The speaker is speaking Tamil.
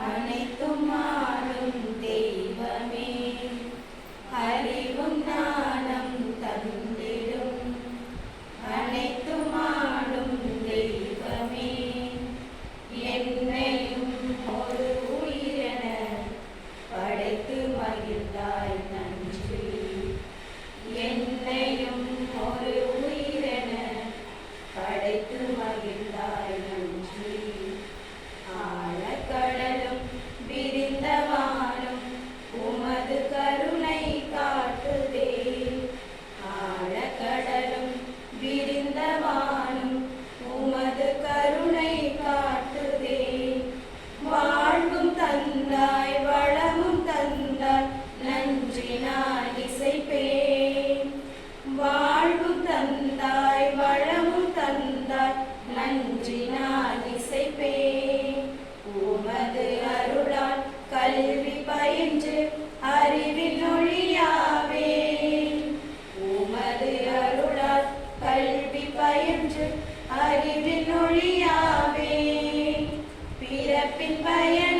அனைத்தும் நன்றினால் இசைப்பேன் உமது அருளால் கல்வி பயின்று அறிவில் ஒழியாவேன் உமது அருளால் கல்வி பயின்று அறிவில் ஒழியாவேன் பிறப்பின் பயன்